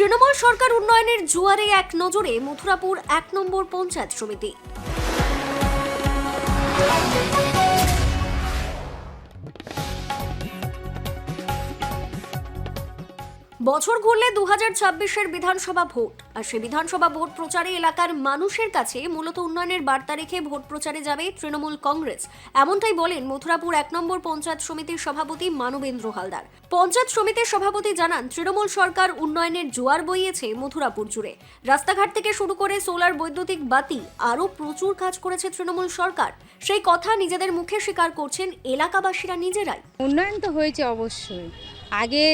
তৃণমূল সরকার উন্নয়নের জোয়ারে এক নজরে মথুরাপুর এক নম্বর পঞ্চায়েত সমিতি। বছর ঘুরলে দু হাজার ছাব্বিশের বিধানসভা ভোট। আর সে বিধানসভা ভোট প্রচারে এলাকার মানুষের কাছে মূলত উন্নয়নের বার্তা রেখে ভোট প্রচারে যাবে তৃণমূল কংগ্রেস। এমনটাই বলেন মথুরাপুর এক নম্বর পঞ্চায়েত সমিতির সভাপতি মানবেন্দ্র হালদার। পঞ্চায়েত সমিতির সভাপতি জানান, তৃণমূল সরকার উন্নয়নের জোয়ার বইয়েছে মথুরাপুর জুড়ে। রাস্তাঘাট থেকে শুরু করে সোলার বৈদ্যুতিক বাতি আরও প্রচুর কাজ করেছে তৃণমূল সরকার। সেই কথা নিজেদের মুখে স্বীকার করছেন এলাকাবাসীরা নিজেরাই। উন্নয়ন তো হয়েছে অবশ্যই। আগে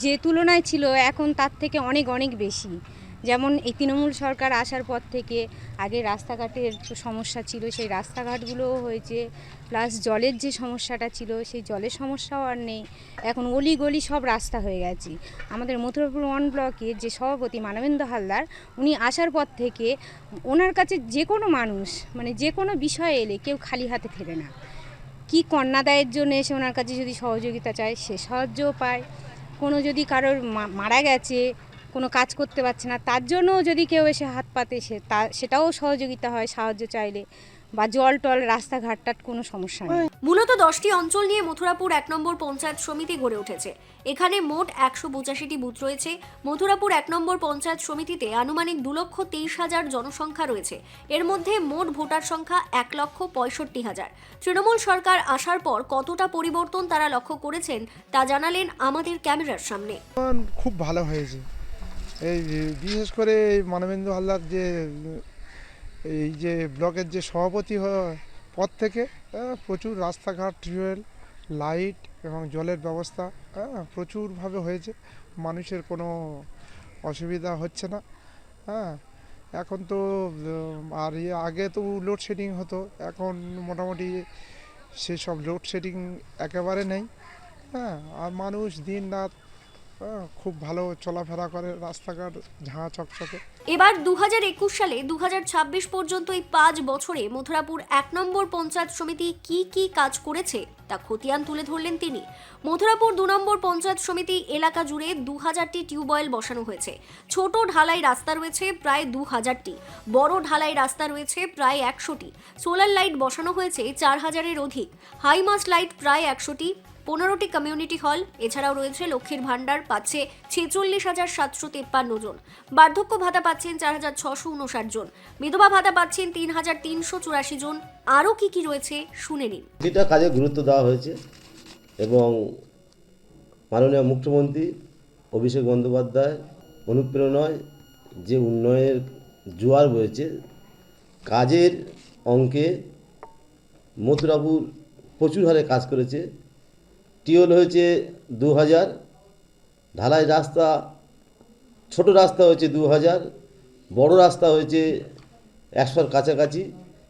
যে তুলনায় ছিল, এখন তার থেকে অনেক অনেক বেশি। যেমন এই তৃণমূল সরকার আসার পর থেকে আগে রাস্তাঘাটের সমস্যা ছিল, সেই রাস্তাঘাটগুলোও হয়েছে। প্লাস জলের যে সমস্যাটা ছিল, সেই জলের সমস্যাও আর নেই। এখন অলি গলি সব রাস্তা হয়ে গেছে। আমাদের মথুরাপুর ওয়ান ব্লকের যে সভাপতি মানবেন্দ্র হালদার, উনি আসার পর থেকে ওনার কাছে যে কোনো মানুষ মানে যে কোনো বিষয়ে এলে কেউ খালি হাতে ফেরে না। কি কন্যাদায়ের জন্য এসে ওনার কাছে যদি সহযোগিতা চায়, সে সাহায্যও পায়। কোনো যদি কারোর মারা গেছে কোনো কাজ করতে পারছে না। তার জন্যও যদি কেউ এসে হাত পাতে সে তা সেটাও সহযোগিতা হয় সাহায্য চাইলে বা জল টল রাস্তাঘাটটার কোনো সমস্যা নেই। মূলত দশটি অঞ্চল নিয়ে মথুরাপুর এক নম্বর পঞ্চায়েত সমিতি গড়ে উঠেছে। এখানে মোট একশো পঁচাশিটি বুথ রয়েছে। মথুরাপুর এক নম্বর পঞ্চায়েত সমিতিতে আনুমানিক দু লক্ষ তেইশ হাজার জনসংখ্যা রয়েছে। এর মধ্যে মোট ভোটার সংখ্যা এক লক্ষ পঁয়ষট্টি হাজার। তৃণমূল সরকার আসার পর কতটা পরিবর্তন তারা লক্ষ্য করেছেন তা জানালেন আমাদের ক্যামেরার সামনে। খুব ভালো হয়েছে। এই বিশেষ করে এই মানবেন্দ্র হালদার যে এই যে ব্লকের যে সভাপতি পদ থেকে আহ, প্রচুর রাস্তাঘাট টিউবওয়েল লাইট এবং জলের ব্যবস্থা আহ, প্রচুরভাবে হয়েছে। মানুষের কোনো অসুবিধা হচ্ছে না হ্যাঁ। এখন তো আর আগে তো লোডশেডিং হতো এখন মোটামুটি সেসব লোডশেডিং একেবারে নেই হ্যাঁ। আর মানুষ দিন রাত হ্যাঁ, খুব ভালো চলাফেরা করে রাস্তাঘাট, ঝাঁ চকচকে। এবার দু হাজার একুশ সালে দু হাজার ছাব্বিশ পর্যন্ত এই পাঁচ বছরে মথুরাপুর এক নম্বর পঞ্চায়েত সমিতি কি কি কাজ করেছে তা খতিয়ান তুলে ধরলেন তিনি। মথুরাপুর দু নম্বর পঞ্চায়েত সমিতি এলাকা জুড়ে দু হাজারটি টিউবওয়েল বসানো হয়েছে। ছোট ঢালাই রাস্তা রয়েছে প্রায় দু হাজারটি বড় ঢালাই রাস্তা রয়েছে প্রায় একশোটি। সোলার লাইট বসানো হয়েছে চার হাজারের অধিক। হাইমাস্ট লাইট প্রায় একশোটি। পনেরোটি কমিউনিটি হল এছাড়াও রয়েছে লক্ষ্মীর ভাণ্ডার, পাচ্ছে ছেচল্লিশ হাজার সাতশো তেপ্পান্ন জন। বার্ধক্য ভাতা পাচ্ছেন চার হাজার ছশো উনষাট জন। বিধবা ভাতা পাচ্ছেন তিন হাজার তিনশো চুরাশি জন। আরও কি কি রয়েছে শুনে নিন। প্রতিটা কাজে গুরুত্ব দেওয়া হয়েছে এবং মাননীয় মুখ্যমন্ত্রী অভিষেক বন্দ্যোপাধ্যায় অনুপ্রেরণায় যে উন্নয়নের জোয়ার বয়েছে, কাজের অঙ্কে মথুরাপুর প্রচুর হারে কাজ করেছে। টিওল হয়েছে দু হাজার ঢালাই রাস্তা, ছোট রাস্তা হয়েছে দু হাজার বড় রাস্তা হয়েছে একশোর কাছাকাছি,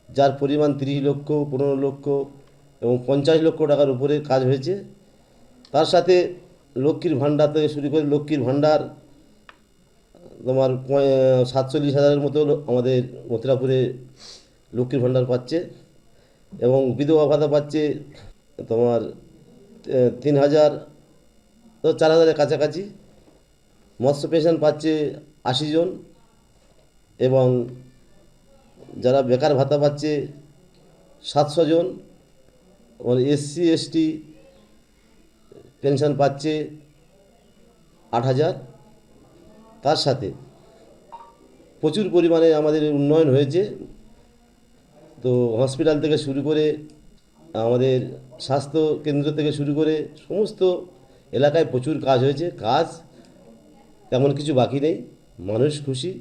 যার পরিমাণ তিরিশ লক্ষ, পনেরো লক্ষ এবং পঞ্চাশ লক্ষ টাকার উপরে কাজ হয়েছে। তার সাথে লক্ষ্মীর ভাণ্ডার থেকে শুরু করে লক্ষ্মীর ভাণ্ডার, তোমার সাতচল্লিশ হাজারের মতো আমাদের মথুরাপুরে লক্ষ্মীর ভাণ্ডার পাচ্ছে এবং বিধবা ভাতা পাচ্ছে তোমার তিন হাজার তো চার হাজারের কাছাকাছি। মৎস্য পেনশন পাচ্ছে আশি জন এবং যারা বেকার ভাতা পাচ্ছে সাতশো জন। এবং এসসি, এসটি পেনশন পাচ্ছে আট হাজার তার সাথে প্রচুর পরিমাণে আমাদের উন্নয়ন হয়েছে। তো হসপিটাল থেকে শুরু করে আমাদের স্বাস্থ্য কেন্দ্র থেকে শুরু করে সমস্ত এলাকায় প্রচুর কাজ হয়েছে। কাজ তেমন কিছু বাকি নেই। মানুষ খুশি।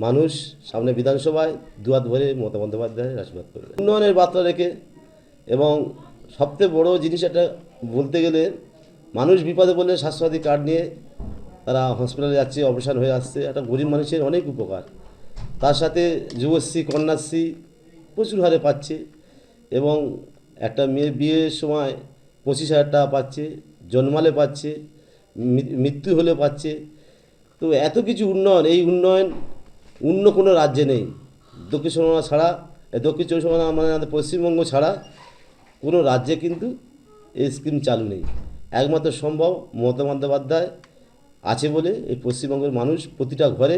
মানুষ সামনে বিধানসভায় দুয়াত ভরে মমতা বন্দ্যোপাধ্যায়ের আশীর্বাদ করবে। উন্নয়নের বার্তা রেখে এবং সবথেকে বড় জিনিস একটা বলতে গেলে, মানুষ বিপদে পড়লে স্বাস্থ্যসাথী কার্ড নিয়ে তারা হসপিটালে যাচ্ছে অপারেশন হয়ে আসছে। একটা গরিব মানুষের অনেক উপকার। তার সাথে যুবশ্রী, কন্যাশ্রী প্রচুর হারে পাচ্ছে এবং একটা মেয়ে বিয়ের সময় পঁচিশ হাজার টাকা পাচ্ছে, জন্মালে পাচ্ছে মৃত্যু হলে পাচ্ছে। তো এত কিছু উন্নয়ন, এই উন্নয়ন অন্য কোনো রাজ্যে নেই। দক্ষিণ চব্বিশ ছাড়া দক্ষিণ চব্বিশ পরগনা মানে আমাদের পশ্চিমবঙ্গ ছাড়া কোনো রাজ্যে কিন্তু এই স্কিম চালু নেই। একমাত্র সম্ভব মমতা বন্দ্যোপাধ্যায় আছে বলে এই পশ্চিমবঙ্গের মানুষ প্রতিটা ঘরে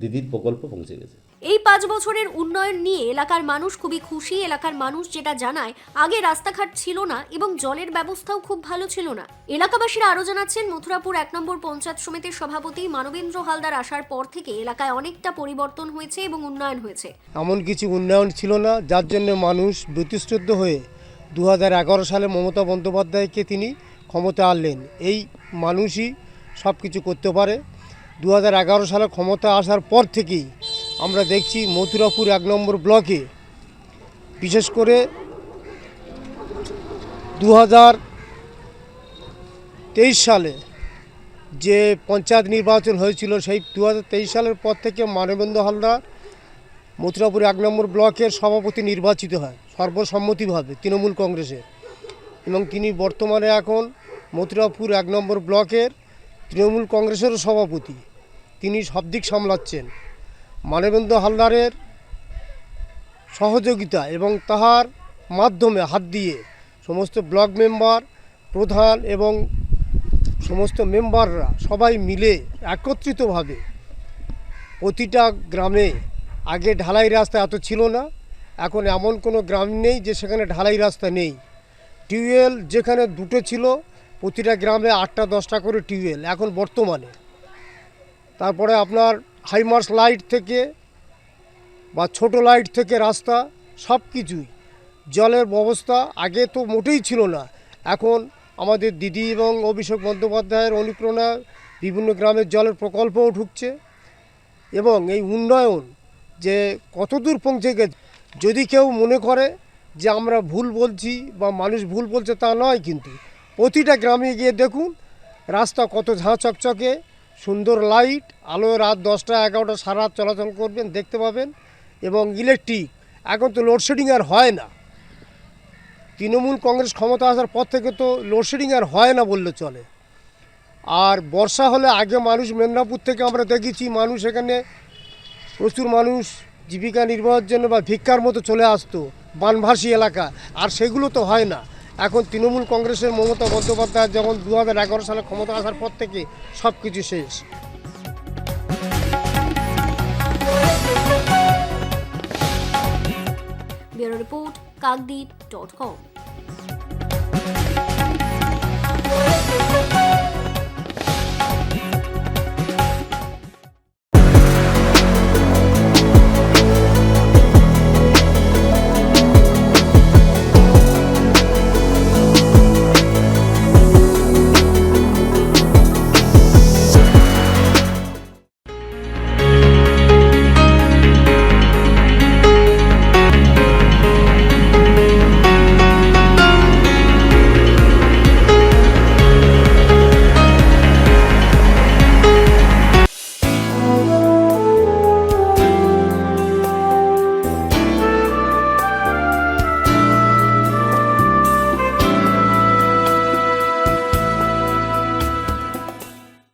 দিদির প্রকল্প পৌঁছে গেছে। এই পাঁচ বছরের উন্নয়ন নিয়ে এলাকার মানুষ খুবই খুশি। এলাকার মানুষ যেটা জানায়, আগে রাস্তাঘাট ছিল না এবং জলের ব্যবস্থাও খুব ভালো ছিল না। এলাকাবাসীরা আরও জানাচ্ছেন, মথুরাপুর এক নম্বর পঞ্চায়েত সমিতির সভাপতি মানবেন্দ্র হালদার আসার পর থেকে এলাকায় অনেকটা পরিবর্তন হয়েছে এবং উন্নয়ন হয়েছে। এমন কিছু উন্নয়ন ছিল না, যার জন্য মানুষ ব্যতিশ্রদ্ধ হয়ে দু হাজার এগারো সালে মমতা বন্দ্যোপাধ্যায়কে তিনি ক্ষমতা আনলেন। এই মানুষই সব কিছু করতে পারে। দু হাজার এগারো সালে ক্ষমতা আসার পর থেকেই আমরা দেখছি মথুরাপুর এক নম্বর ব্লকে। বিশেষ করে দু তেইশ সালে যে পঞ্চায়েত নির্বাচন হয়েছিল, সেই দু হাজার তেইশ সালের পর থেকে মানবেন্দ্র হালদার মথুরাপুর এক নম্বর ব্লকের সভাপতি নির্বাচিত হয়, সর্বসম্মতিভাবে তৃণমূল কংগ্রেসের। এবং তিনি বর্তমানে এখন মথুরাপুর এক নম্বর ব্লকের তৃণমূল কংগ্রেসেরও সভাপতি। তিনি সব দিক সামলাচ্ছেন। মানবেন্দ্র হালদারের সহযোগিতা এবং তাহার মাধ্যমে হাত দিয়ে সমস্ত ব্লক মেম্বার, প্রধান এবং সমস্ত মেম্বাররা সবাই মিলে একত্রিতভাবে প্রতিটা গ্রামে, আগে ঢালাই রাস্তা এত ছিল না, এখন এমন কোনো গ্রাম নেই যে সেখানে ঢালাই রাস্তা নেই। টিউবওয়েল যেখানে দুটো ছিল, প্রতিটা গ্রামে আটটা দশটা করে টিউবওয়েল এখন বর্তমানে। তারপরে আপনার হাইমার্স লাইট থেকে বা ছোট লাইট থেকে রাস্তা, সব কিছুই। জলের ব্যবস্থা আগে তো মোটেই ছিল না। এখন আমাদের দিদি এবং অভিষেক বন্দ্যোপাধ্যায়ের অনুপ্রেরণায় বিভিন্ন গ্রামের জলের প্রকল্পও ঢুকছে এবং এই উন্নয়ন যে কতদূর পৌঁছে গেছে, যদি কেউ মনে করে যে আমরা ভুল বলছি বা মানুষ ভুল বলছে তা নয় কিন্তু প্রতিটা গ্রামে গিয়ে দেখুন, রাস্তা কত ঝাঁ চকচকে সুন্দর লাইট, আলো রাত দশটা, এগারোটা, সারা রাত চলাচল করবেন, দেখতে পাবেন। এবং ইলেকট্রিক, এখন তো লোডশেডিং আর হয় না। তৃণমূল কংগ্রেস ক্ষমতা আসার পর থেকে তো লোডশেডিং আর হয় না বললে চলে। আর বর্ষা হলে আগে মানুষ মেদিনীপুর থেকে আমরা দেখেছি, মানুষ এখানে প্রচুর মানুষ জীবিকা নির্বাহের জন্য বা ভিক্ষার মতো চলে আসতো, বানভাসী এলাকা। আর সেগুলো তো হয় না। এখন তৃণমূল কংগ্রেসের মমতা বন্দ্যোপাধ্যায় যেমন দু হাজার এগারো সালে ক্ষমতা আসার পর থেকে সব কিছু শেষ। Bureau report, Kakdwip dot com